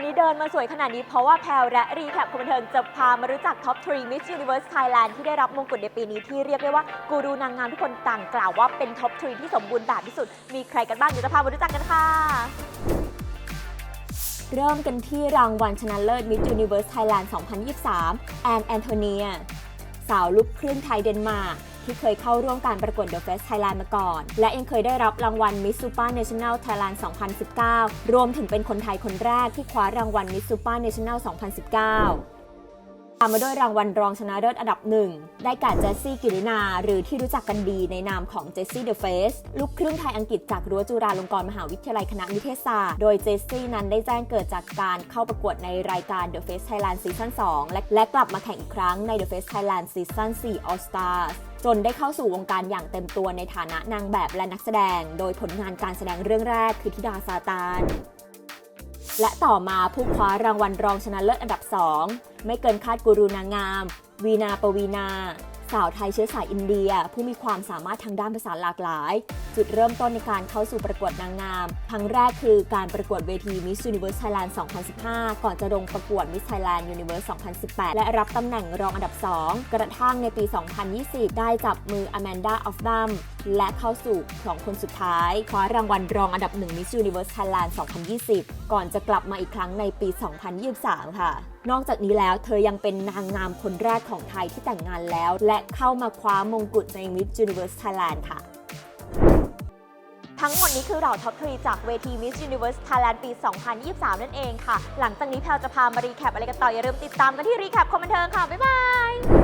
วยขนาดนี้เพราะว่าแพลและรีแคปคนบันเทิงจะพามารู้จักท็อป3 Miss Universe Thailand ที่ได้รับมงกุฎในปีนี้ที่เรียกได้ว่ากูรูนางงามทุกคนต่างกล่าวว่าเป็นท็อป3ที่สมบูรณ์แบบที่สุด มีใครกันบ้างเดี๋ยวจะพามารู้จักกันค่ะ เริ่มกันที่รางวัลชนะเลิศ Miss Universe Thailand 2023 แอนแอนโทเนีย สาวลูกครึ่งไทยเดนมาร์ก ที่เคยเข้าร่วมการประกวด The Face Thailand มาก่อน และยังเคยได้รับรางวัล Miss Super National Thailand 2019 รวมถึงเป็นคนไทยคนแรกที่คว้ารางวัล Miss Super National 2019 ตามมาด้วยรางวัลรองชนะเลิศอันดับหนึ่งได้แก่เจสซี่กิรินา หรือที่รู้จักกันดีในนามของเจสซี่เดอะเฟสลูกครึ่งไทยอังกฤษจากรั้วจุฬาลงกรณ์มหาวิทยาลัยคณะนิเทศศาสตร์ โดยเจสซี่นั้นได้แจ้งเกิดจากการเข้าประกวดในรายการ The Face Thailand Season 2 และและกลับมาแข่งอีกครั้งใน The Face Thailand Season 4 All Stars จนได้เข้าสู่วงการอย่างเต็มตัวในฐานะนางแบบและนักแสดง โดยผลงานการแสดงเรื่องแรกคือธิดาซาตาน และต่อมาผู้คว้ารางวัลรองชนะเลิศอันดับ 2 ไม่เกินคาดกูรูนางงาม วีนาปวีนา สาวไทยเชื้อสายอินเดีย ผู้มีความสามารถทางด้านภาษาหลากหลาย จุดเริ่มต้นในการเข้าสู่ประกวดนางงาม ครั้งแรกคือการประกวดเวที Miss Universe Thailand 2015 ก่อนจะลงประกวด Miss Thailand Universe 2018 และรับตำแหน่งรองอันดับ 2 กระทั่งในปี 2020 ได้จับมือ Amanda of Dam และเข้าสู่ 2 คนสุดท้ายคว้ารางวัลรองอันดับ 1 Miss Universe Thailand 2020 ก่อนจะกลับมาอีกครั้งในปี 2023 ค่ะ นอกจากนี้แล้วเธอยังเป็นนางงามคนแรกของไทยที่แต่งงานแล้ว และเข้ามาคว้ามงกุฎใน Miss Universe Thailand ค่ะทั้งหมดนี้คือเราท็อปทรีจากเวที Miss Universe Thailand ปี 2023 นั่นเองค่ะ หลังจากนี้แพลวจะพามารีแคปอะไรกันต่อ อย่าลืมติดตามกันที่รีแคปคอมบันเทิงค่ะ บ๊ายบาย